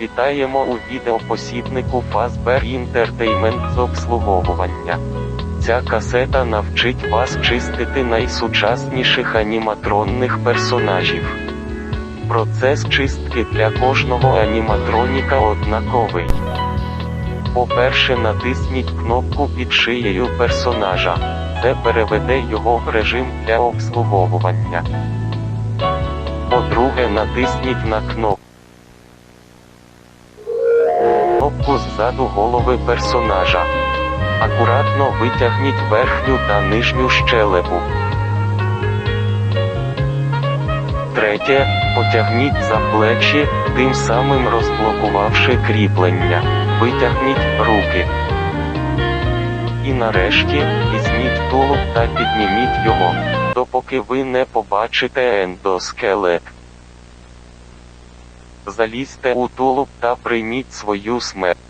Вітаємо у відеопосібнику Fazbear Entertainment з обслуговування. Ця касета навчить вас чистити найсучасніших аніматронних персонажів. Процес чистки для кожного аніматроніка однаковий. По-перше, натисніть кнопку під шиєю персонажа. Це переведе його в режим для обслуговування. По-друге, натисніть на кнопку. Кнопку ззаду голови персонажа. Акуратно витягніть верхню та нижню щелепу. Третє. Потягніть за плечі, тим самим розблокувавши кріплення. Витягніть руки. І нарешті, візьміть тулуб та підніміть його, допоки ви не побачите ендоскелет. Залізьте у тулуб та прийміть свою смерть.